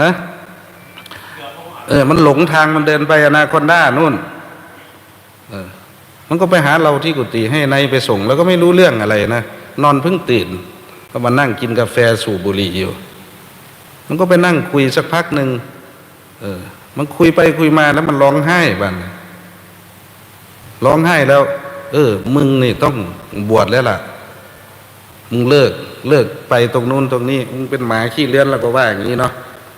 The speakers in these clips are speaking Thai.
ฮะเออ มันหลงทางมันเดินไปอนาคอนด้านู่น เออ มันก็ไปหาเราที่กุฏิให้นายไปส่ง แล้วก็ไม่รู้เรื่องอะไรนะนอนเพิ่งตื่น ก็มานั่งกินกาแฟสูบบุหรี่อยู่ มันก็ไปนั่งคุยสักพักหนึ่งเออ มันคุยไปคุยมาแล้วมันร้องไห้บ้านร้องไห้แล้ว เออ มึงนี่ต้องบวชแล้วล่ะมึงเลิกเลิกไปตรงนู้นตรงนี้มึงเป็นหมาขี้เลื้อนแล้วก็ว่าอย่างนี้เนาะ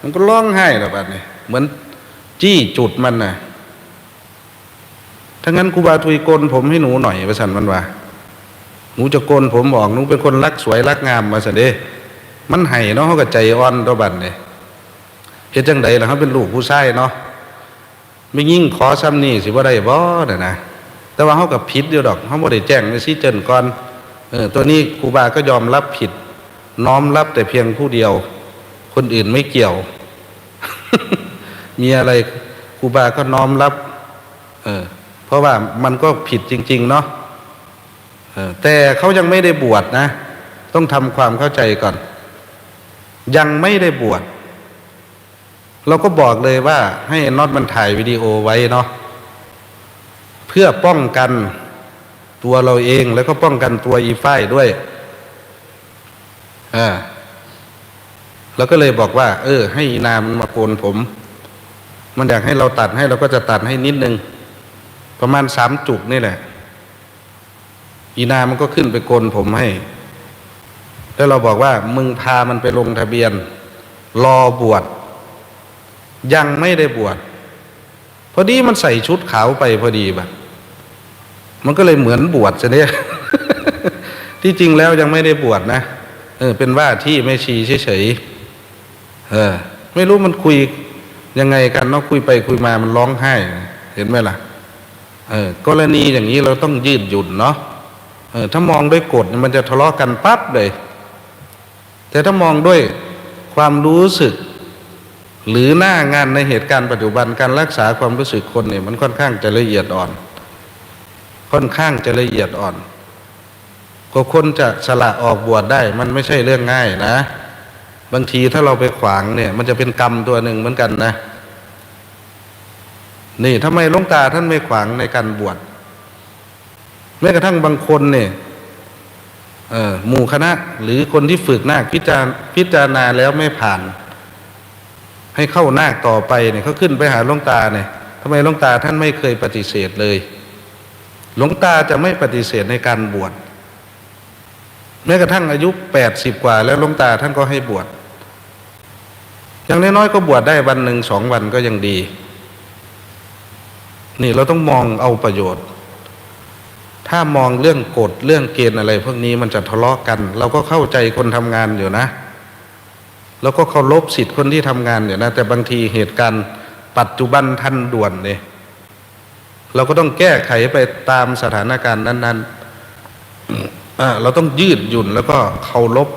มันก็ร้องไห้แล้วบ้านนี้เหมือนจี้จุดมันน่ะถ้างั้นครูบาทุยโกนผมให้หนูหน่อยประสันมันว่าหนูจะโกนผมบอกหนูเป็นคนรักสวยรักงามมาสิเด้มันไห้เนาะเขาก็ใจอ่อนตัวบันเนี่ยเฮ็ดจังใดล่ะเขาเป็นลูกผู้ชายเนาะไม่ยิ่งขอซ้ำนี่สิว่าได้บ่น่ะนะแต่ว่าเขากับผิดอยู่ดอกเขาบ่ได้แจ้งในซีเจนก่อนเออตัวนี้ครูบาก็ยอมรับผิด น้อมรับแต่เพียงผู้เดียว คนอื่นไม่เกี่ยว มีอะไรครูบาก็น้อมรับ เออ เพราะว่ามันก็ผิดจริง ๆ เนาะออแต่เขายังไม่ได้บวชนะ ต้องทำความเข้าใจก่อน ยังไม่ได้บวชเราก็บอกเลยว่า ให้น็อตมันถ่ายวิดีโอไว้เนาะเพื่อป้องกันตัวเราเองแล้วก็ป้องกันตัวอีฝ้ายด้วยอ่า เราก็เลยบอกว่า เออ ให้อีนามันมาโกนผม มันอยากให้เราตัดให้เราก็จะตัดให้นิดนึง ประมาณสามจุกนี่แหละ อีนามันก็ขึ้นไปโกนผมให้ แล้วเราบอกว่า มึงพามันไปลงทะเบียน รอบวชยังไม่ได้บวชพอดีมันใส่ชุดขาวไปพอดีแบบมันก็เลยเหมือนบวชซะเนี่ยที่จริงแล้วยังไม่ได้บวชนะเออเป็นว่าที่ไม่ชีเฉยๆ เออ ไม่รู้มันคุยยังไงกันเนาะคุยไปคุยมามันร้องไห้ เห็นไหมล่ะ เออ กรณีอย่างนี้เราต้องยืดหยุ่นเนาะเออถ้ามองด้วยกฎมันจะทะเลาะกันปั๊บเลย แต่ถ้ามองด้วยความรู้สึก หรือหน้างานในเหตุการณ์ปัจจุบันการรักษาความรู้สึกคนเนี่ยมันค่อนข้างจะละเอียดอ่อน ค่อนข้างจะละเอียดอ่อนกว่าคนจะสละออกบวชได้ มันไม่ใช่เรื่องง่ายนะ บางทีถ้าเราไปขวางเนี่ย มันจะเป็นกรรมตัวหนึ่งเหมือนกันนะ นี่ทำไมลงตาท่านไม่ขวางในการบวชแม้กระทั่งบางคนเนี่ยหมู่คณะ หรือคนที่ฝึกนาคพิจารพิจารณาแล้วไม่ผ่าน ให้เข้านาคต่อไปเนี่ยเขาขึ้นไปหาลงตาเนี่ยทำไมลงตาท่านไม่เคยปฏิเสธเลยหลวงตาจะไม่ปฏิเสธในการบวช แม้กระทั่งอายุแปดสิบกว่า แล้วลงตาท่านก็ให้บวชอย่างน้อยๆก็บวชได้วันหนึ่งสองวันก็ยังดี นี่เราต้องมองเอาประโยชน์ ถ้ามองเรื่องกฎเรื่องเกณฑ์อะไร พวกนี้มันจะทะเลาะกัน เราก็เข้าใจคนทำงานอยู่นะ แล้วก็เคารพสิทธิ์คนที่ทำงานอยู่นะ แต่บางทีเหตุการณ์ปัจจุบันทันด่วนเนี่ยเราก็ต้องแก้ไขไปตามสถานการณ์นั้น ๆ เราต้องยืดหยุ่นแล้วก็เคารพ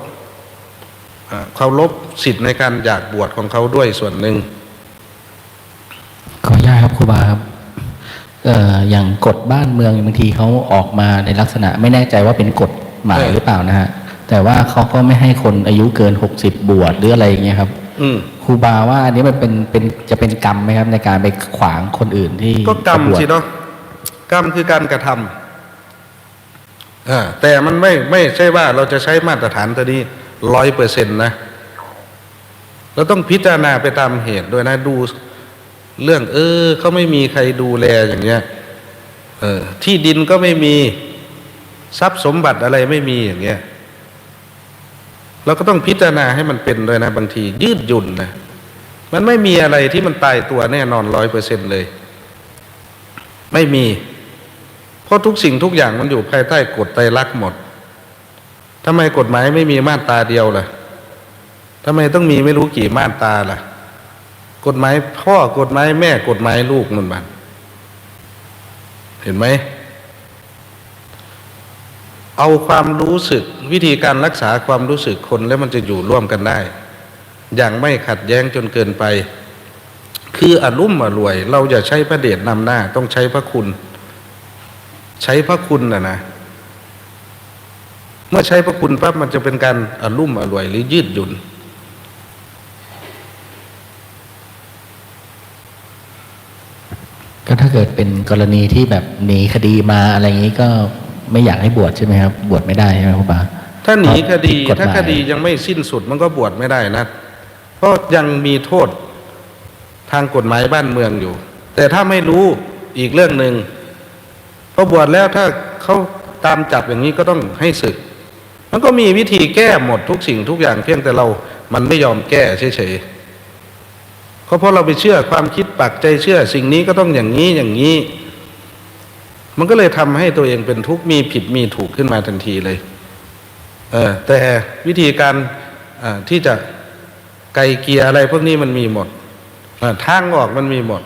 อ่าเคารพสิทธิ์ในการอยากบวชของเขาด้วยส่วนหนึ่งขออนุญาตครับครูบาครับเอ่ออย่างกฎบ้านเมืองบางทีเขาออกมาในลักษณะ ไม่แน่ใจว่าเป็นกฎหมายเออหรือเปล่านะฮะแต่ว่าเขาก็ไม่ให้คนอายุเกินหกสิบบวชหรืออะไรอย่างเงี้ยครับอืมครูบาว่าอันนี้มันเป็นเป็นจะเป็นกรรมไหมครับ ในการไปขวางคนอื่นที่ก็กรรมจะบวชสิเนาะกรรมคือการกระทำอ่า แต่มันไม่ไม่ใช่ว่าเราจะใช้มาตรฐานตัวนี้ร้อยเปอร์เซ็นต์นะเราต้องพิจารณาไปตามเหตุด้วยนะดูเรื่อง เออเขาไม่มีใครดูแลอย่างเงี้ยเออที่ดินก็ไม่มีทรัพย์สมบัติอะไรไม่มีอย่างเงี้ยเราก็ต้องพิจารณาให้มันเป็นด้วยนะบางที ยืดหยุ่นนะมันไม่มีอะไรที่มันตายตัวแน่นอนร้อยเปอร์เซ็นเลย ไม่มี เพราะทุกสิ่งทุกอย่างมันอยู่ภายใต้กฎไตรลักษณ์หมดทำไมกฎหมายไม่มีมาตราเดียวล่ะทำไมต้องมีไม่รู้กี่มาตราล่ะ กฎหมายพ่อกฎหมายแม่กฎหมายลูกนั่นบันเห็นไหมเอาความรู้สึกวิธีการรักษาความรู้สึกคนแล้วมันจะอยู่ร่วมกันได้ อย่างไม่ขัดแย้งจนเกินไป คืออารมุ่มอรวย เราอย่าใช้พระเดชนำหน้า ต้องใช้พระคุณ ใช้พระคุณนะนะ เมื่อใช้พระคุณปั๊บมันจะเป็นการอลุ่มอร่วยหรือยืดหยุ่น ก็ถ้าเกิดเป็นกรณีที่แบบหนีคดีมาอะไรอย่างนี้ก็ไม่อยากให้บวชใช่ไหมครับ บวชไม่ได้ใช่ไหมครับาถ้าหนีคดีถ้าคดียังไม่สิ้นสุดมันก็บวชไม่ได้นะเพราะยังมีโทษทางกฎหมายบ้านเมืองอยู่ แต่ถ้าไม่รู้อีกเรื่องหนึ่ง พอบวชแล้วถ้าเขาตามจับอย่างนี้ก็ต้องให้ศึก มันก็มีวิธีแก้หมดทุกสิ่งทุกอย่างเพียงแต่เรา มันไม่ยอมแก้เฉยๆก็เพราะเราไปเชื่อความคิดปักใจเชื่อ สิ่งนี้ก็ต้องอย่างนี้อย่างนี้ มันก็เลยทำให้ตัวเองเป็นทุกข์มีผิดมีถูกขึ้นมาทันทีเลย เออแต่วิธีการที่จะไกลเกลียอะไรพวกนี้มันมีหมดทางออกมันมีหมด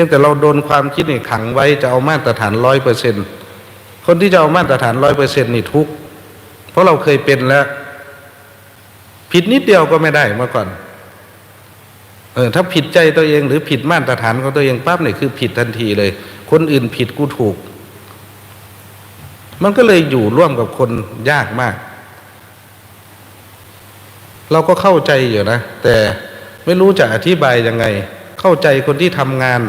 พียงแต่เราโดนความคิดนี่ขังไว้จะเอามาตรฐานร้อยเปอร์เซ็นคนที่จะเอามาตรฐานร้อยเปอร์เซ็นนี่ทุกเพราะเราเคยเป็นแล้ว ผิดนิดเดียวก็ไม่ได้เมื่อก่อนเออถ้าผิดใจตัวเองหรือผิดมาตรฐานของตัวเองปั๊บเนี่ยคือผิดทันทีเลย คนอื่นผิดกูถูก มันก็เลยอยู่ร่วมกับคนยากมาก เราก็เข้าใจอยู่นะ แต่ไม่รู้จะอธิบายยังไง เข้าใจคนที่ทำงาน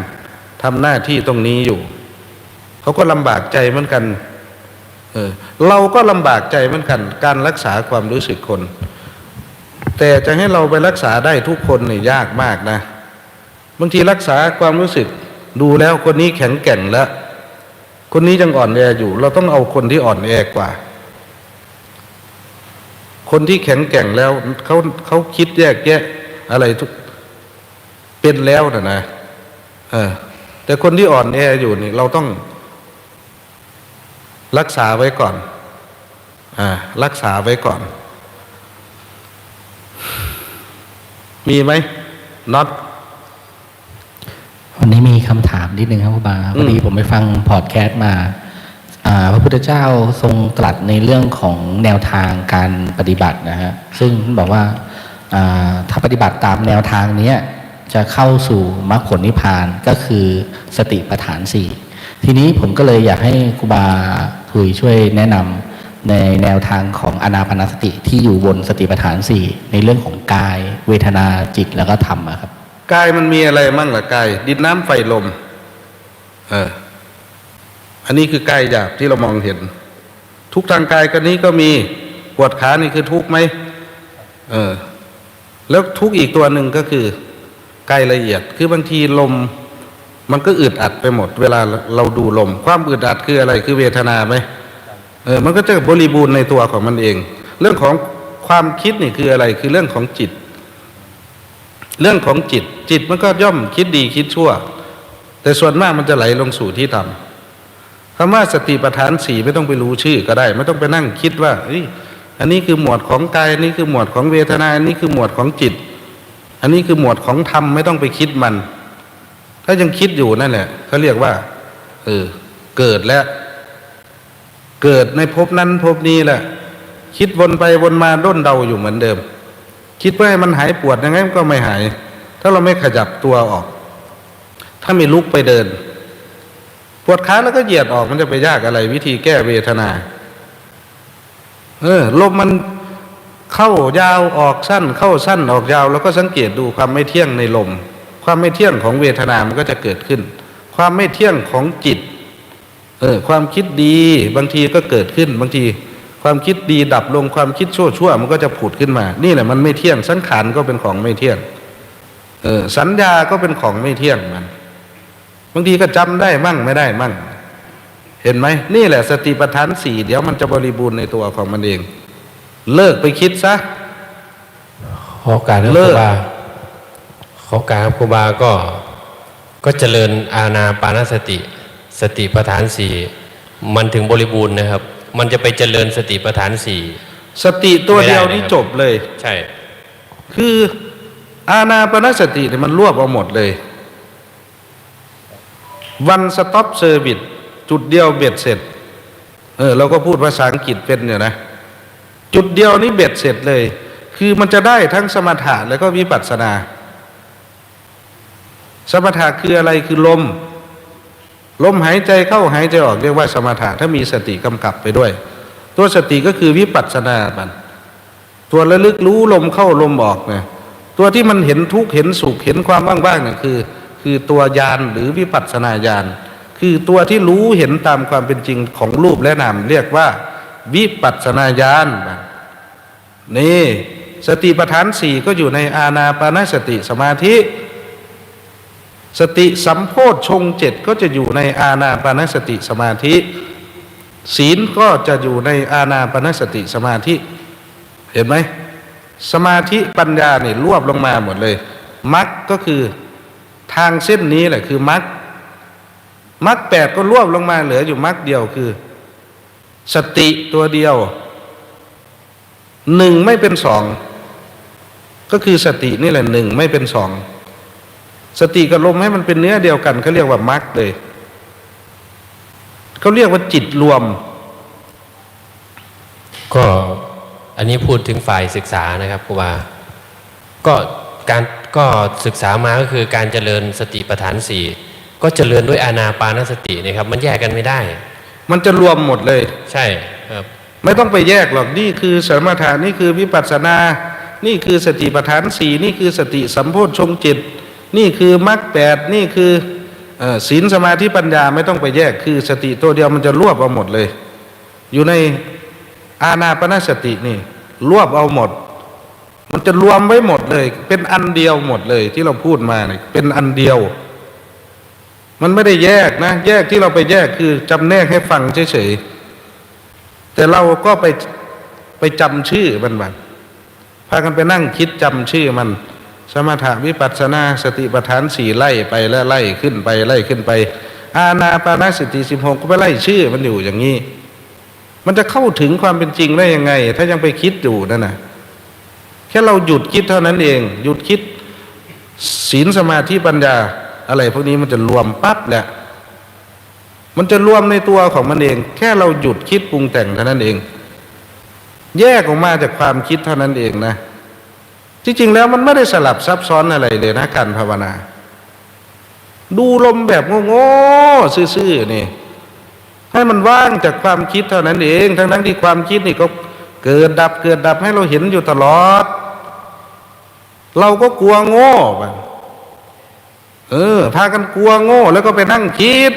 ทำหน้าที่ตรงนี้อยู่ เขาก็ลำบากใจเหมือนกันเออเราก็ลำบากใจเหมือนกัน การรักษาความรู้สึกคน แต่จะให้เราไปรักษาได้ทุกคนเนี่ยยากมากนะบางทีรักษาความรู้สึกดูแล้วคนนี้แข็งแกร่งแล้ว คนนี้ยังอ่อนแออยู่ เราต้องเอาคนที่อ่อนแอกว่า คนที่แข็งแกร่งแล้วเขาเขาคิดแยกแยะอะไรทุกเป็นแล้วนะนะเออ แต่คนที่อ่อนแออยู่นี่ เราต้องรักษาไว้ก่อน อ่า รักษาไว้ก่อน มีไหมน็อตวันนี้มีคำถามนิดนึงครับครูบาพอดีผมไปฟังพอดแคสต์มาอ่าพระพุทธเจ้าทรงตรัสในเรื่องของแนวทางการปฏิบัตินะฮะซึ่งบอกว่าอ่าถ้าปฏิบัติตามแนวทางเนี้ย จะเข้าสู่มรรคผลนิพพานก็คือสติปัฏฐานสี่ทีนี้ผมก็เลยอยากให้ครูบาถุยช่วยแนะนำในแนวทางของอนาปานสติที่อยู่บนสติปัฏฐานสี่ในเรื่องของกาย เวทนาจิตแล้วก็ธรรมครับกายมันมีอะไรมั่งล่ะกาย ดินน้ำไฟลมเอออันนี้คือกายหยาบที่เรามองเห็น ทุกทางกายกันนี้ก็มีปวดขานี่คือทุกไหมเออ แล้วทุกอีกตัวหนึ่งก็คือ กายละเอียด คือบางทีลม มันก็อึดอัดไปหมด เวลาเราดูลม ความอึดอัดคืออะไรคือเวทนาไหมเออมันก็จะบริบูรณ์ในตัวของมันเอง เรื่องของความคิดนี่คืออะไรคือเรื่องของจิต เรื่องของจิต จิตมันก็ย่อมคิดดีคิดชั่ว แต่ส่วนมากมันจะไหลลงสู่ที่ต่ำคำว่าสติปัฏฐานสี่ไม่ต้องไปรู้ชื่อก็ได้ ไม่ต้องไปนั่งคิดว่าอันนี้คือหมวดของกายอันนี้คือหมวดของเวทนาอันนี้คือหมวดของจิต อันนี้คือหมวดของธรรมไม่ต้องไปคิดมัน ถ้ายังคิดอยู่นั่นแหละเขาเรียกว่าเออเกิดแล้ว เกิดในภพนั้นภพนี้แหละ คิดวนไปวนมาด้นเดาอยู่เหมือนเดิม คิดว่าให้มันหายปวดยังไงมันก็ไม่หาย ถ้าเราไม่ขยับตัวออก ถ้าไม่ลุกไปเดิน ปวดขาแล้วก็เหยียดออกมันจะไปยากอะไร วิธีแก้เวทนา เออลมมัน เข้ายาวออกสั้น เข้าสั้นออกยาว แล้วก็สังเกตดูความไม่เที่ยงในลม ความไม่เที่ยงของเวทนามันก็จะเกิดขึ้น ความไม่เที่ยงของจิตเออความคิดดีบางทีก็เกิดขึ้นบางที ความคิดดีดับลงความคิดชั่วชั่วมันก็จะผุดขึ้นมา นี่แหละมันไม่เที่ยงสังขารก็เป็นของไม่เที่ยงเออสัญญาก็เป็นของไม่เที่ยงมัน บางทีก็จำได้มั่งไม่ได้มั่ง เห็นไหมนี่แหละสติปัฏฐานสี่เดี๋ยวมันจะบริบูรณ์ในตัวของมันเอง เลิกไปคิดซะขอโอการครับเลิคกรูบาขอโอการครับครูบาก็ก็เจริญอาณาปานสติ สติปัฏฐานสี่มันถึงบริบูรณ์นะครับ มันจะไปเจริญสติปัฏฐานสี่สติตัวเดียวไม่ได้เลยนี่ครับจบเลย ใช่ คืออาณาปณสติเนี่ยมันรวบเอาหมดเลย วันสต็อปเซอร์วิสจุดเดียวเบ็ดเสร็จ เออเราก็พูดภาษาอังกฤษเป็นเนี่ยนะ จุดเดียวนี้เบ็ดเสร็จเลย คือมันจะได้ทั้งสมถะแล้วก็วิปัสสนา สมถะคืออะไรคือลม ลมหายใจเข้าหายใจออกเรียกว่าสมถะถ้ามีสติกำกับไปด้วย ตัวสติก็คือวิปัสสนามันตัวระลึกรู้ลมเข้าลมออกเนี่ยตัวที่มันเห็นทุกข์เห็นสุขเห็นความว่างๆเนี่ยคือ คือตัวญาณหรือวิปัสสนาญาณคือตัวที่รู้เห็นตามความเป็นจริงของรูปและนามเรียกว่า วิปัสนาญาณนี่สติปัฏฐานสี่ก็อยู่ในอาณาปานสติสมาธิ สติสัมโพธชงเจ็ดก็จะอยู่ในอาณาปานสติสมาธิ ศีลก็จะอยู่ในอาณาปานสติสมาธิ เห็นไหมสมาธิปัญญาเนี่ยรวบลงมาหมดเลยมรรคก็คือทางเส้นนี้แหละคือมรรคมรรคแปดก็รวบลงมาเหลืออยู่มรรคเดียวคือ สติตัวเดียวหนึ่งไม่เป็นสอง ก็คือสตินี่แหละหนึ่งไม่เป็นสอง สติกับลมให้มันเป็นเนื้อเดียวกันเขาเรียกว่ามรรคเลยเขาเรียกว่าจิตรวม ก็อันนี้พูดถึงฝ่ายศึกษานะครับครูบาก็การก็ศึกษามาก็คือการเจริญสติปัฏฐานสี่ก็เจริญด้วยอานาปานสตินะครับ มันแยกกันไม่ได้ มันจะรวมหมดเลย ใช่ครับ ไม่ต้องไปแยกหรอกนี่คือสมถะนี่คือวิปัสสนา นี่คือสติปัฏฐานสี่นี่คือสติสัมโพชฌงค์จิต นี่คือมรรคแปดนี่คือเอ่อศีลสมาธิปัญญาไม่ต้องไปแยกคือสติตัวเดียวมันจะรวบเอาหมดเลย อยู่ในอาณาปณสตินี่ รวบเอาหมด มันจะรวมไว้หมดเลย เป็นอันเดียวหมดเลยที่เราพูดมาเนี่ยเป็นอันเดียว มันไม่ได้แยกนะ แยกที่เราไปแยกคือจำแนกให้ฟังเฉยๆ แต่เราก็ไปไปจำชื่อมันบันพากันไปนั่งคิดจำชื่อมัน สมถะวิปัสสนาสติปัฏฐานสี่ไล่ไปแล้วไล่ขึ้นไปไล่ขึ้นไป อาณาปานาสติสิบหกก็ไปไล่ชื่อมันอยู่อย่างนี้ มันจะเข้าถึงความเป็นจริงได้ยังไง ถ้ายังไปคิดอยู่นั่นนะแค่เราหยุดคิดเท่านั้นเอง หยุดคิดศีลสมาธิปัญญา อะไรพวกนี้มันจะรวมปั๊บแหละมันจะรวมในตัวของมันเอง แค่เราหยุดคิดปรุงแต่งเท่านั้นเอง แยกออกมาจากความคิดเท่านั้นเองนะจริงๆแล้วมันไม่ได้สลับซับซ้อนอะไรเลยนะการภาวนา ดูลมแบบโง่ๆซื่อๆนี่ให้มันว่างจากความคิดเท่านั้นเอง ทั้งทั้งๆที่ความคิดนี่ก็เกิดดับเกิดดับให้เราเห็นอยู่ตลอด เราก็กลัวโง่ไป เออ พากันกลัวโง่ แล้วก็ไปนั่งคิด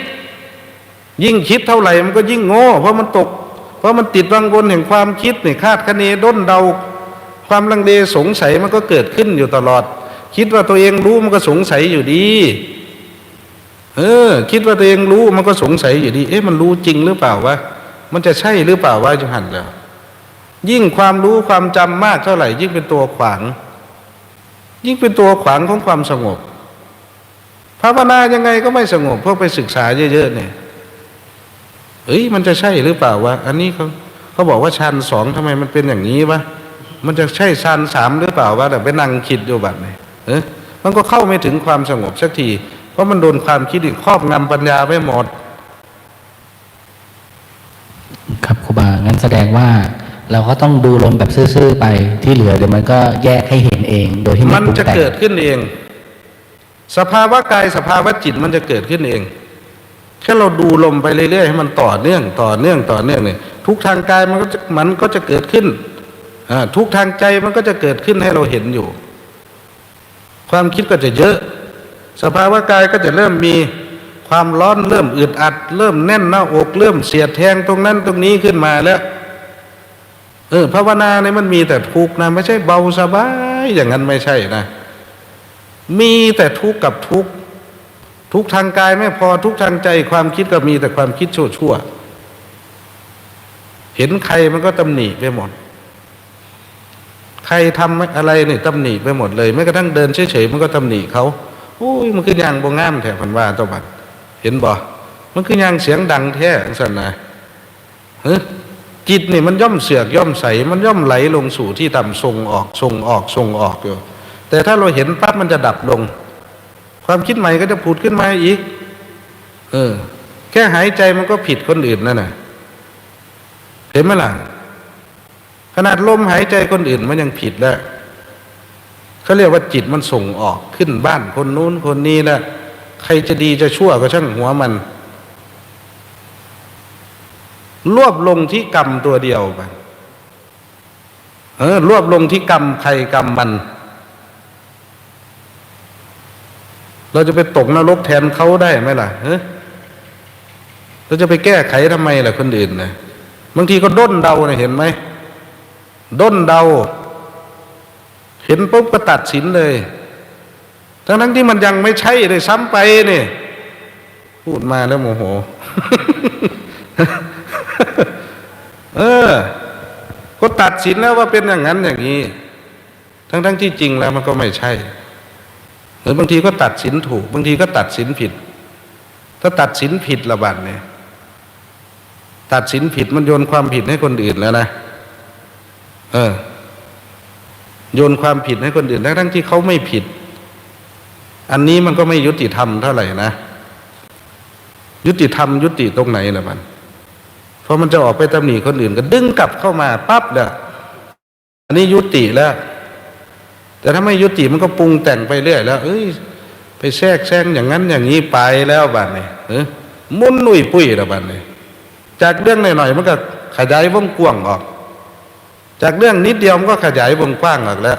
ยิ่งคิดเท่าไหร่มันก็ยิ่งโง่ เพราะมันตก เพราะมันติดวังวนแห่งความคิดเนี่ยคาดคะเนด้นเดา ความลังเลสงสัยมันก็เกิดขึ้นอยู่ตลอด คิดว่าตัวเองรู้มันก็สงสัยอยู่ดี เออ คิดว่าตัวเองรู้มันก็สงสัยอยู่ดี เอ๊ะมันรู้จริงหรือเปล่าวะมันจะใช่หรือเปล่าวะจุหันแล้วยิ่งความรู้ความจำมากเท่าไหร่ ยิ่งเป็นตัวขวาง ยิ่งเป็นตัวขวางของความสงบ ภาวนายังไงก็ไม่สงบเพราะไปศึกษาเยอะๆเนี่ยเอ้ยมันจะใช่หรือเปล่าวะอันนี้เขาเขาบอกว่าชั้นสองทำไมมันเป็นอย่างนี้วะมันจะใช่ชั้นสามหรือเปล่าวะแต่ไปนั่งคิดอยู่แบบนี้เออมันก็เข้าไม่ถึงความสงบสักที เพราะมันโดนความคิดอีกครอบงำปัญญาไปหมด ครับครูบางั้นแสดงว่า เราก็ต้องดูลมแบบซื่อๆไปที่เหลือเดี๋ยวมันก็แยกให้เห็นเอง โดยที่มัไม่นปรุงจะแต่งเกิดขึ้นเอง สภาวะกายสภาวะจิตมันจะเกิดขึ้นเอง แค่เราดูลมไปเรื่อยๆให้มันต่อเนื่องต่อเนื่องต่อเนื่องเนี่ยทุกทางกายมันก็จะมันก็จะเกิดขึ้นทุกทางใจมันก็จะเกิดขึ้นให้เราเห็นอยู่ ความคิดก็จะเยอะ สภาวะกายก็จะเริ่มมีความร้อนเริ่มอึดอัด เริ่มแน่นหน้าอกเริ่มเสียดแทงตรงนั้นตรงนี้ขึ้นมาแล้วเออภาวนาเนี่ยมันมีแต่ทุกข์นะ ไม่ใช่เบาสบายอย่างนั้นไม่ใช่นะ มีแต่ทุกข์กับทุกข์ทุกทางกายไม่พอทุกทางใจความคิดก็มีแต่ความคิดชั่วๆเห็นใครมันก็ตำหนิไปหมด ใครทำอะไรนี่ตำหนิไปหมดเลยแม้กระทั่งเดินเฉยๆมันก็ตำหนิเขาโอ้ยมันคือยางบงงามแถพันว่าตัวบัดเห็นบ่มันคือยางเสียงดังแท้สันนะเฮ้ยจิตนี่มันย่อมเสือกย่อมใสมันย่อมไหลลงสู่ที่ต่ำทรงออกทรงออกทรงออกอยู่ แต่ถ้าเราเห็นปั๊บมันจะดับลง ความคิดใหม่ก็จะผุดขึ้นมาอีก เออ แค่หายใจมันก็ผิดคนอื่นนั่นน่ะ เห็นไหมล่ะ ขนาดลมหายใจคนอื่นมันยังผิดแล้วเขาเรียกว่าจิตมันส่งออกขึ้นบ้านคนนู้นคนนี้แล้วใครจะดีจะชั่วก็ช่างหัวมัน รวบลงที่กรรมตัวเดียวไปเออรวบลงที่กรรมใครกรรมมัน เราจะไปตกนรกแทนเขาได้ไหมล่ะเราจะไปแก้ไขทำไมล่ะคนอื่นนะบางทีก็ด้นเดาเนี่เห็นไหมด้นเดา เห็นปุ๊บก็ตัดสินเลยทั้งทั้งที่มันยังไม่ใช่เลยซ้ำไปเนี่ยพูดมาแล้วโมโห เออ ก็ตัดสินแล้วว่าเป็นอย่างนั้นอย่างนี้ ทั้งทั้งที่จริงแล้วมันก็ไม่ใช่ หรือบางทีก็ตัดสินถูก บางทีก็ตัดสินผิด ถ้าตัดสินผิดละบัดเนี่ยตัดสินผิดมันโยนความผิดให้คนอื่นแล้วนะเออ โยนความผิดให้คนอื่นทั้งทั้งๆที่เขาไม่ผิด อันนี้มันก็ไม่ยุติธรรมเท่าไหร่นะยุติธรรมยุติตรงไหนล่ะมันเพอมันจะออกไปตำหนิคนอื่นก็ดึงกลับเข้ามาปั๊บเด้ออันนี้ยุติแล้ว แต่ถ้าไม่ยุติมันก็ปรุงแต่งไปเรื่อย แล้ว เอ้ย ไปแทรกแซงอย่างนั้นอย่างนี้ไปแล้วบัดนี้เออมุนนุ่ยปุ้ยแล้วบัดนี้จากเรื่องหน่อยๆมันก็ขยายวงกว้างออก จากเรื่องนิดเดียวมันก็ขยายวงกว้างออกแล้ว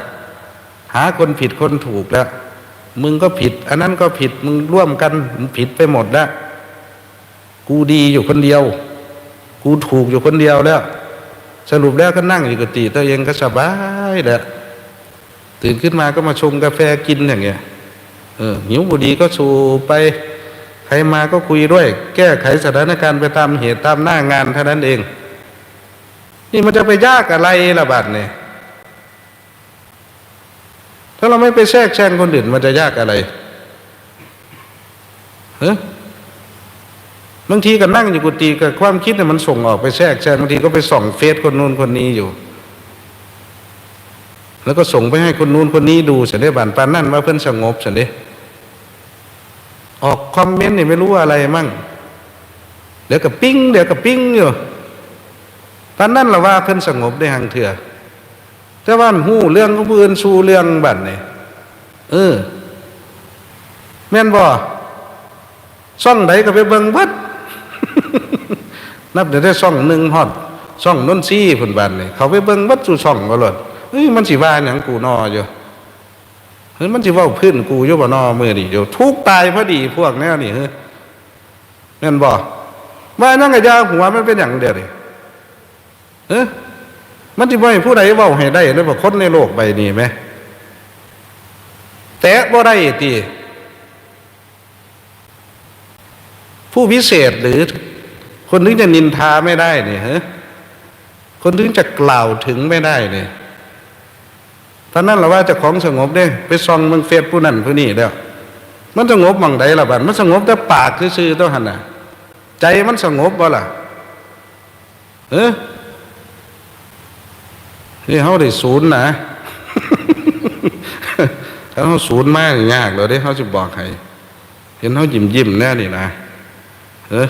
หาคนผิดคนถูกแล้ว มึงก็ผิด อันนั้นก็ผิดมึงร่วมกันมึงผิดไปหมดแล้วกูดีอยู่คนเดียว กูถูกอยู่คนเดียวแล้ว สรุปแล้วก็นั่งอยู่กุฏิตัวเองก็สบายแหละ ตื่นขึ้นมาก็มาชงกาแฟกินอย่างเงี้ยเออหิวบุดีก็สูบไป ใครมาก็คุยด้วย แก้ไขสถานการณ์ไปตามเหตุตามหน้างานเท่านั้นเอง นี่มันจะไปยากอะไรละบาดเนี่ยถ้าเราไม่ไปแทรกแซงคนอื่นมันจะยากอะไรเฮ้บางทีก็นั่งอยู่กุฏิกับความคิดเนี่ยมันส่งออกไปแทรกแซงบางทีก็ไปส่องเฟซคนนู้นคนนี้อยู่ แล้วก็ส่งไปให้คนนู้นคนนี้ดูเสร็จได้บานปานนั่นว่าเพื่อนสงบเสร็จได้ออกคอมเมนต์เนี่ยไม่รู้ว่าอะไรมั่งเดี๋ยวกับปิ้งเดี๋ยวกับปิ้งอยู่ปานนั่นละว่าเพื่อนสงบได้หังเถื่อแต่ว่าหู้เรื่องของผู้อื่นสู่เรื่องบัดเนี่ยเออแม่นบ่ซ่องไหนก็ไปเบิ่งเบิดนับเดี๋ยวได้ซ่องหนึ่งฮอดซ่องน้นซี่ผุนบันเนี่ยเขาไปเบิ่งเบัดสู่ซ่องก็หลด เฮ้ยมันสิว่าอย่างกูนออยู่เฮ้ยมันสิว่าพื้นกูอยู่บ่นอมือดิอยู่ทุกตายพอดีพวกแนวนี่เฮ้ยแม่นบ่ว่านั่งกระยาหัวมันเป็นอย่างเดียวดิเออมันสิบ่ให้ผู้ใดเว้าให้ได้หรือว่คนในโลกใบนี้ไหมแตะบ่ได้ติผู้พิเศษหรือ คนถึงจะนินทาไม่ได้เนี่ยฮะคนถึงจะกล่าวถึงไม่ได้เนี่ย เพรานั่นเราว่าจะของสงบเนี่ยไปซองมืองเฟซผู้นั่นผู้นี่แล้วมันสงบบังใดละบัดมันสงบแต่ปากซื่อๆเท่าหันน่ะ ใจมันสงบบ่ล่ะเออนี่เขาได้ศูนย์นะถ้าเขาศูนย์มากยากเลยเด้เขาจะบอกให้เห็นเขายิ้มยิ้มๆแน่นี่นะเออ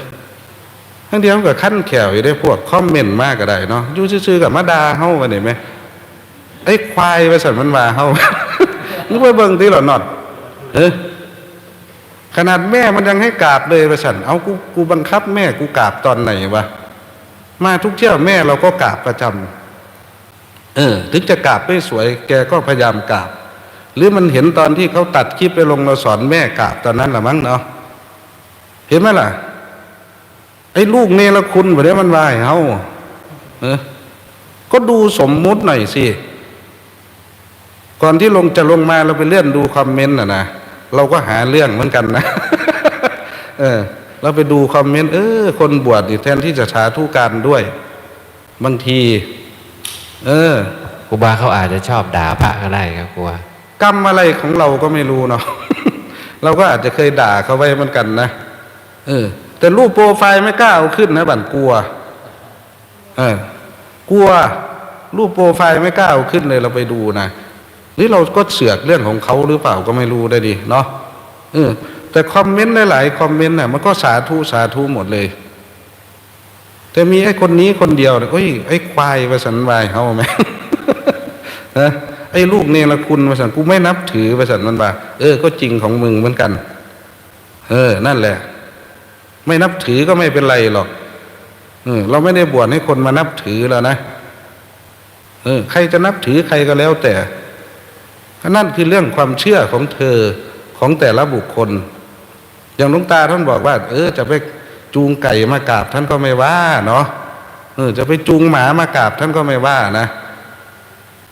ทั้งเดียวกับขั้นแขวอยู่ได้พวกคอมเมนต์มากก็ได้เนาะยู่ซื่อๆกับมาดาเฮาวันนี้ไหม ไอ้ควายไปสั่นมันว่าเฮามึงไปเบิ่งที่หรอนอดเออขนาดแม่มันยังให้กราบเลยไปสั่นเอากูกูบังคับแม่กูกราบตอนไหนวะ มาทุกเที่ยวแม่เราก็กราบประจำเออ ถึงจะกราบไม่สวย แกก็พยายามกราบ หรือมันเห็นตอนที่เขาตัดคลิปไปลงเราสอนแม่กราบตอนนั้นละมั้งเนาะ เห็นไหมล่ะ ไอ้ลูกเนรคุณแบบนี้มันวายเฮาเออ ก็ดูสมมุติหน่อยสิ ก่อนที่ลงจะลงมาเราไปเลื่อนดูคอมเมนต์น่ะนะเราก็หาเรื่องเหมือนกันนะ เออ เราไปดูคอมเมนต์เออ คนบวชนี่แทนที่จะสาธุการด้วย บางที เออครูบาเขาอาจจะชอบด่าพระก็ได้ครับครูบากรรมอะไรของเราก็ไม่รู้เนาะเราก็อาจจะเคยด่าเขาไว้เหมือนกันนะเออ แต่รูปโปรไฟล์ไม่กล้าเอาขึ้นนะบั่นกลัว เออกลัว รูปโปรไฟล์ไม่กล้าเอาขึ้นเลยเราไปดูนะ หรือเราก็เสือกเรื่องของเขาหรือเปล่าก็ไม่รู้ได้ดีเนาะเออแต่คอมเมนต์หลายๆคอมเมนต์น่ะมันก็สาธุสาธุหมดเลย แต่มีไอ้คนนี้คนเดียวเนี่ยโอ้ยไอ้ควายประสันวายเขาไหมนะไอ้ลูกเนรคุณประสันกูไม่นับถือประสันมันว่าเออ ก็จริงของมึงเหมือนกัน เออ นั่นแหละ ไม่นับถือก็ไม่เป็นไรหรอกเออเราไม่ได้บวชให้คนมานับถือแล้วนะเออ ใครจะนับถือใครก็แล้วแต่ นั่นคือเรื่องความเชื่อของเธอของแต่ละบุคคล อย่างลวงตาท่านบอกว่า เออ จะไปจูงไก่มากราบท่านก็ไม่ว่าเนาะเออ จะไปจูงหมามากราบท่านก็ไม่ว่านะ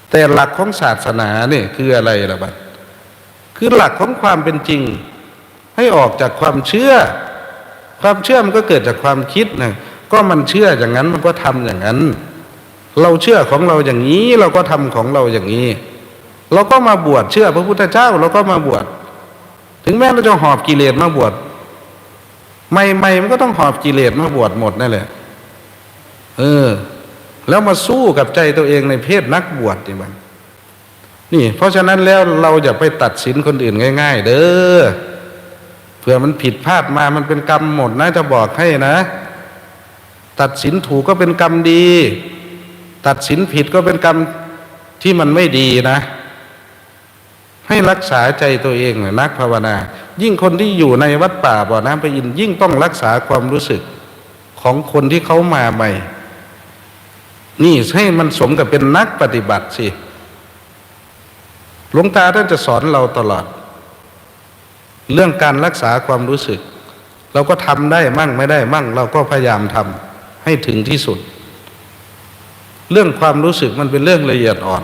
แต่หลักของศาสนาเนี่ยคืออะไรล่ะบัดคือหลักของความเป็นจริง ให้ออกจากความเชื่อ ความเชื่อมันก็เกิดจากความคิดนะก็มันเชื่ออย่างนั้นมันก็ทำอย่างนั้น เราเชื่อของเราอย่างนี้เราก็ทำของเราอย่างนี้ เราก็มาบวชเชื่อพระพุทธเจ้าเราก็มาบวชถึงแม้เราจะหอบกิเลสมาบวชใหม่ๆมันก็ต้องหอบกิเลสมาบวชหมดนั่นแหละ เออ แล้วมาสู้กับใจตัวเองในเพศนักบวชนี่มันนี่ เพราะฉะนั้นแล้วเราอย่าไปตัดสินคนอื่นง่าย ๆ เด้อเผื่อมันผิดพลาดมามันเป็นกรรมหมดนะจะบอกให้นะ ตัดสินถูกก็เป็นกรรมดี ตัดสินผิดก็เป็นกรรมที่มันไม่ดีนะ ให้รักษาใจตัวเองน่ะนักภาวนา ยิ่งคนที่อยู่ในวัดป่าบ่อน้ำพระอินทร์ยิ่งต้องรักษาความรู้สึกของคนที่เขามาใหม่ นี่ให้มันสมกับเป็นนักปฏิบัติสิหลวงตาท่านจะสอนเราตลอด เรื่องการรักษาความรู้สึก เราก็ทำได้มั่งไม่ได้มั่ง เราก็พยายามทำให้ถึงที่สุด เรื่องความรู้สึกมันเป็นเรื่องละเอียดอ่อน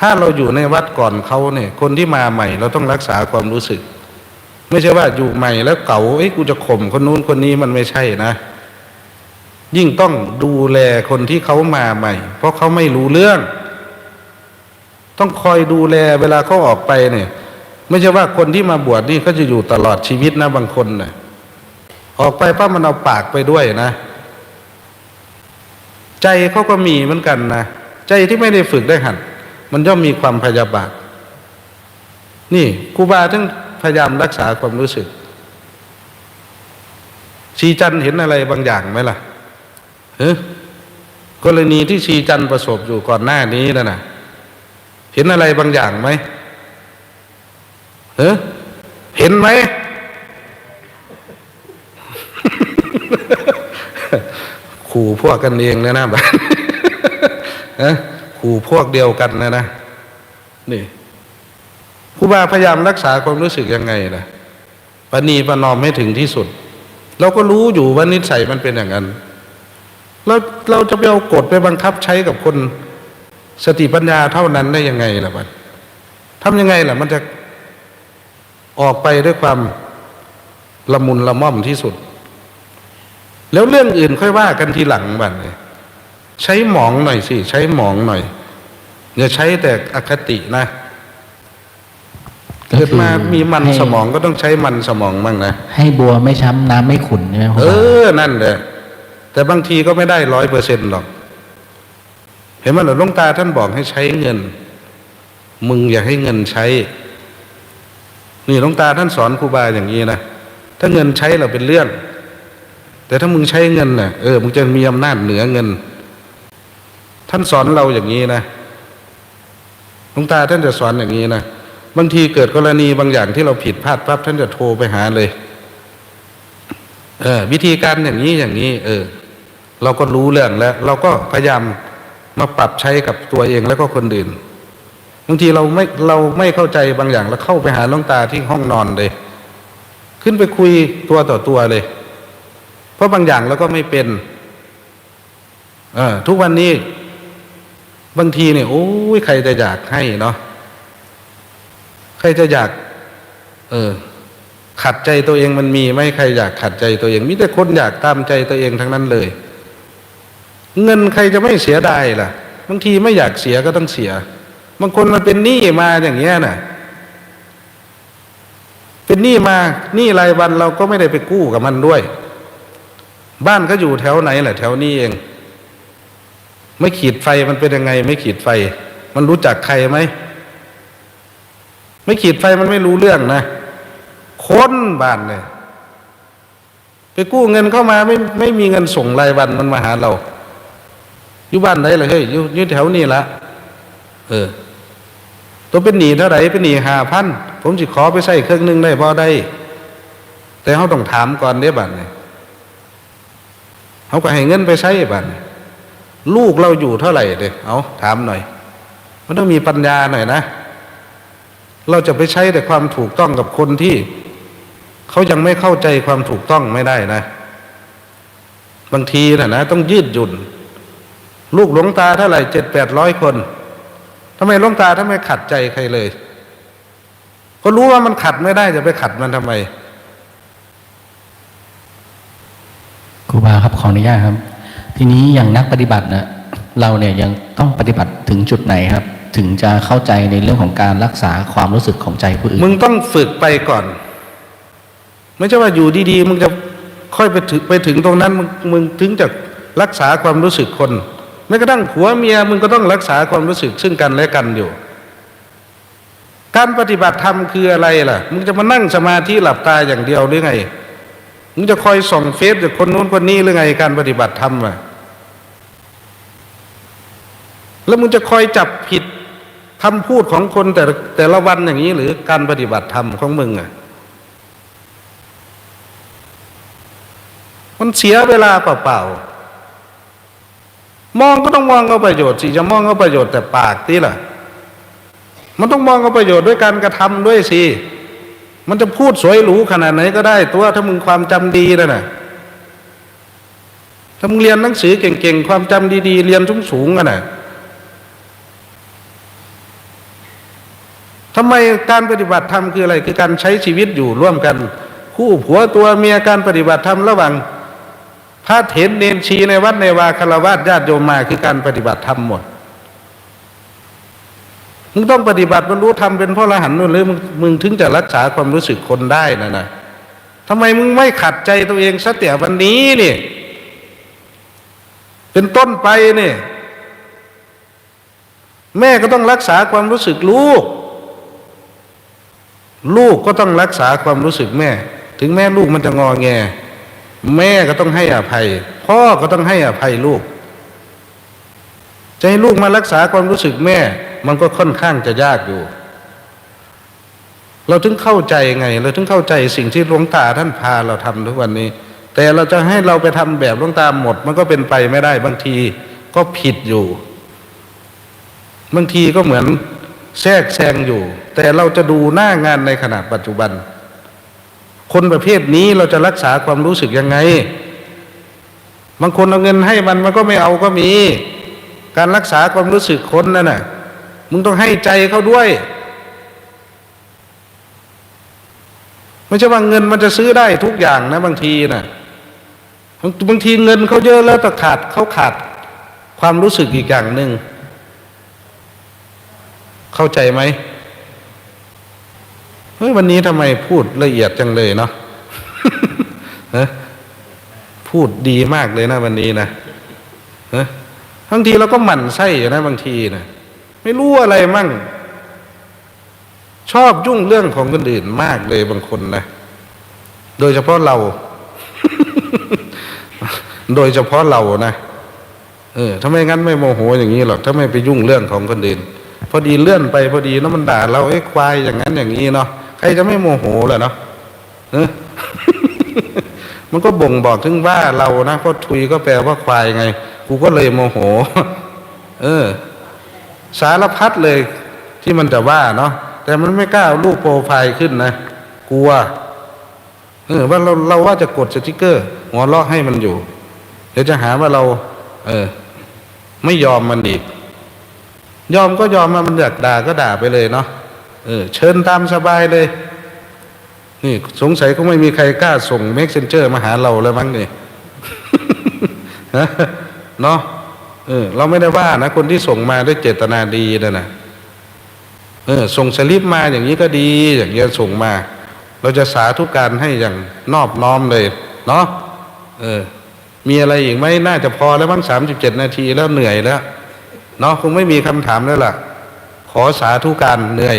ถ้าเราอยู่ในวัดก่อนเขาเนี่ย คนที่มาใหม่ เราต้องรักษาความรู้สึก ไม่ใช่ว่าอยู่ใหม่แล้วเก่าเอ้ยกูจะข่มคนนู้นคนนี้มันไม่ใช่นะ ยิ่งต้องดูแลคนที่เขามาใหม่ เพราะเขาไม่รู้เรื่อง ต้องคอยดูแลเวลาเขาออกไปเนี่ย ไม่ใช่ว่าคนที่มาบวชนี่เขาจะอยู่ตลอดชีวิตนะบางคนนะ่ะออกไปป้ามันเอาปากไปด้วยนะ ใจเขาก็มีเหมือนกันนะ ใจที่ไม่ได้ฝึกได้หัด มันย่อมมีความพยาบาท นี่ครูบาทั้งพยายามรักษาความรู้สึกชีจันเห็นอะไรบางอย่างไหมล่ะเฮ้กรณีที่ชีจันประสบอยู่ก่อนหน้านี้นะน่ะเห็นอะไรบางอย่างไหมเฮ้เห็นไหม ขู่พวกกันเองนะนะแบบเอ้ ขู่พวกเดียวกันนะนะนี่ครูบาพยายามรักษาความรู้สึกยังไงล่ะปณีประนอมให้ถึงที่สุด เราก็รู้อยู่ว่านิสัยมันเป็นอย่างนั้นแล้วเราจะไปเอากฎไปบังคับใช้กับคนสติปัญญาเท่านั้นได้ยังไงล่ะบัดทำยังไงล่ะ มันจะออกไปด้วยความละมุนละม่อมที่สุด แล้วเรื่องอื่นค่อยว่ากันทีหลังบัดเลย ใช้หมองหน่อยสิ ใช้หมองหน่อยอย่าใช้แต่อคตินะก็เกิดคือมามีมันให้สมองก็ต้องใช้มันสมองบ้างนะให้บัวไม่ช้ำน้ำไม่ขุ่นใช่ไหมครูเอบาอนั่นแหละแต่บางทีก็ไม่ได้ร้อยเปอร์เซ็นต์หรอก เห็นไหมหลวงตาท่านบอกให้ใช้เงิน มึงอย่าให้เงินใช้ นี่หลวงตาท่านสอนครูบาอย่างนี้นะถ้าเงินใช้เราเป็นเรื่อง แต่ถ้ามึงใช้เงินน่ะเออมึงจะมีอำนาจเหนือเงิน ท่านสอนเราอย่างนี้นะหลวงตาท่านจะสอนอย่างนี้นะบางทีเกิดกรณีบางอย่างที่เราผิดพลาดปั๊บท่านจะโทรไปหาเลย เออ วิธีการอย่างนี้อย่างนี้ เออ เราก็รู้เรื่องแล้ว เราก็พยายามมาปรับใช้กับตัวเองแล้วก็คนอื่นบางทีเราไม่เราไม่เข้าใจบางอย่างแล้วเข้าไปหาหลวงตาที่ห้องนอนเลย ขึ้นไปคุยตัวต่อตัวเลย เพราะบางอย่างเราก็ไม่เป็น เออทุกวันนี้ บางทีเนี่ยโอ้ยใครจะอยากให้เนาะใครจะอยาก เออ ขัดใจตัวเองมันมีไหมใครอยากขัดใจตัวเองมีแต่คนอยากตามใจตัวเองทั้งนั้นเลย เงินใครจะไม่เสียดายล่ะ บางทีไม่อยากเสียก็ต้องเสีย บางคนมันเป็นหนี้มาอย่างเงี้ยน่ะ เป็นหนี้มาหนี้รายวันเราก็ไม่ได้ไปกู้กับมันด้วย บ้านก็อยู่แถวไหนแหละแถวนี้เอง ไม่ขีดไฟมันเป็นยังไง ไม่ขีดไฟ มันรู้จักใครไหมไม่ขีดไฟมันไม่รู้เรื่องนะค้นบ้านเนี่ยไปกู้เงินเข้ามาไม่ไม่มีเงินส่งรายวันมันมาหาเราอยู่บ้านไหนล่ะเฮ้ยอยู่อยู่แถวนี้ละเออ ตัวเป็นหนีเท่าไหร่เป็นหนีห้าพันผมสิขอไปใส่เครื่องหนึงได้พอได้ แต่เขาต้องถามก่อนเด้บัดเนี่ยเขาก็ให้เงินไปใช้บัดเนี่ย ลูกเราอยู่เท่าไหร่เด้เอาถามหน่อย มันต้องมีปัญญาหน่อยนะ เราจะไปใช้แต่ความถูกต้องกับคนที่ เขายังไม่เข้าใจความถูกต้องไม่ได้นะ บางทีนะนะต้องยืดหยุ่น ลูกหลวงตาเท่าไหร่เจ็ดแปดร้อยคนทำไมหลวงตาทำไมขัดใจใครเลย ก็รู้ว่ามันขัดไม่ได้จะไปขัดมันทำไมครูบาครับขออนุญาตครับ ทีนี้อย่างนักปฏิบัตินะเราเนี่ยยังต้องปฏิบัติถึงจุดไหนครับ ถึงจะเข้าใจในเรื่องของการรักษาความรู้สึกของใจผู้อื่นมึงต้องฝึกไปก่อน ไม่ใช่ว่าอยู่ดีๆมึงจะค่อยไปถึงไปถึงตรงนั้นมึงมึงถึงจะรักษาความรู้สึกคนแม้กระทั่งผัวเมียมึงก็ต้องรักษาความรู้สึกซึ่งกันและกันอยู่ การปฏิบัติธรรมคืออะไรล่ะ มึงจะมานั่งสมาธิหลับตาอย่างเดียวหรือไง มึงจะคอยส่องเฟซจากคนนู้นคนนี้หรือไง การปฏิบัติธรรมอะ แล้วมึงจะคอยจับผิดคำพูดของคนแต่แต่ละวันอย่างนี้ หรือการปฏิบัติธรรมของมึงอะมันเสียเวลาเปล่าๆมองก็ต้องมองเอาประโยชน์สิจะมองเอาประโยชน์แต่ปากที่ล่ะมันต้องมองเอาประโยชน์ด้วยการกระทำด้วยสิมันจะพูดสวยหรูขนาดไหนก็ได้ตัวถ้ามึงความจำดีนะน่ะถ้ามึงเรียนหนังสือเก่งๆ ความจำดีๆ เรียนสูงๆกันน่ะ ทำไมการปฏิบัติธรรมคืออะไรคือการใช้ชีวิตอยู่ร่วมกัน คู่ผัวตัวเมียการปฏิบัติธรรมระหว่างพระเถรเนนชีในวัดในวาคารวาสญาติโยมมาคือการปฏิบัติธรรมหมดมึงต้องปฏิบัติบรรลุธรรมเป็นพระอรหันต์นู่นหรือมึงมึงถึงจะรักษาความรู้สึกคนได้นะนะทำไมมึงไม่ขัดใจตัวเองสักแต่วันนี้นี่ เป็นต้นไปนี่ แม่ก็ต้องรักษาความรู้สึกลูก ลูกก็ต้องรักษาความรู้สึกแม่ ถึงแม่ลูกมันจะงอแง แม่ก็ต้องให้อภัย พ่อก็ต้องให้อภัยลูกจะให้ลูกมารักษาความรู้สึกแม่ มันก็ค่อนข้างจะยากอยู่ เราถึงเข้าใจไง เราถึงเข้าใจสิ่งที่หลวงตาท่านพาเราทำทุกวันนี้ แต่เราจะให้เราไปทำแบบหลวงตาหมด มันก็เป็นไปไม่ได้บางทีก็ผิดอยู่ บางทีก็เหมือนแทรกแซงอยู่ แต่เราจะดูหน้างานในขณะปัจจุบัน คนประเภทนี้เราจะรักษาความรู้สึกยังไง บางคนเอาเงินให้มันมันก็ไม่เอาก็มี การรักษาความรู้สึกคนนั่นน่ะมึงต้องให้ใจเขาด้วย ไม่ใช่ว่าเงินมันจะซื้อได้ทุกอย่างนะ บางทีนะบางบางทีเงินเขาเยอะแล้วแต่ขาดเขาขาดความรู้สึกอีกอย่างหนึ่งเข้าใจไหม เฮ้ยวันนี้ทำไมพูดละเอียดจังเลยเนาะฮะพูดดีมากเลยนะวันนี้นะฮะบางทีเราก็หมั่นไส้อยู่นะบางทีนะไม่รู้อะไรมั่ง ชอบยุ่งเรื่องของคนอื่นมากเลยบางคนนะโดยเฉพาะเรา โดยเฉพาะเรานะเออถ้าไมงั้นไม่โมโหอย่างนี้หรอกถ้าไม่ไปยุ่งเรื่องของคนอื่นพอดีเลื่อนไปพอดีแล้วมันด่าเราไอ้ควายอย่างนั้นอย่างนี้เนาะ ใครจะไม่โมโหเล่ะเนาะเออมันก็บ่งบอกถึงว่าเรานะเพราะทุยก็แปลว่าควายไง กูก็เลยโมโห เออ สารพัดเลย ที่มันจะว่าเนาะแต่มันไม่กล้าเอารูปโปรไฟล์ขึ้นนะกลัวเออว่าเราเราว่าจะกดสติกเกอร์ หัวเราะให้มันอยู่ เดี๋ยวจะหาว่าเรา เออ ไม่ยอมมันอีกยอมก็ยอมมามันอยากด่าก็ด่าไปเลยเนาะ เออ เชิญตามสบายเลย นี่สงสัยก็ไม่มีใครกล้าส่งเมกเซนเจอร์มาหาเราแล้วมั้งนี่ฮะเนาะเออ เราไม่ได้ว่านะ คนที่ส่งมาด้วยเจตนาดีนะนะเออ ส่งสลิปมาอย่างนี้ก็ดี อย่างเงี้ยส่งมา เราจะสาธุการให้อย่างนอบน้อมเลย เนาะเออ มีอะไรอีกไหมน่าจะพอแล้วมั้งสามสิบเจ็ดนาทีแล้วเหนื่อยแล้วเนาะคงไม่มีคำถามแล้วล่ะ ขอสาธุการเหนื่อย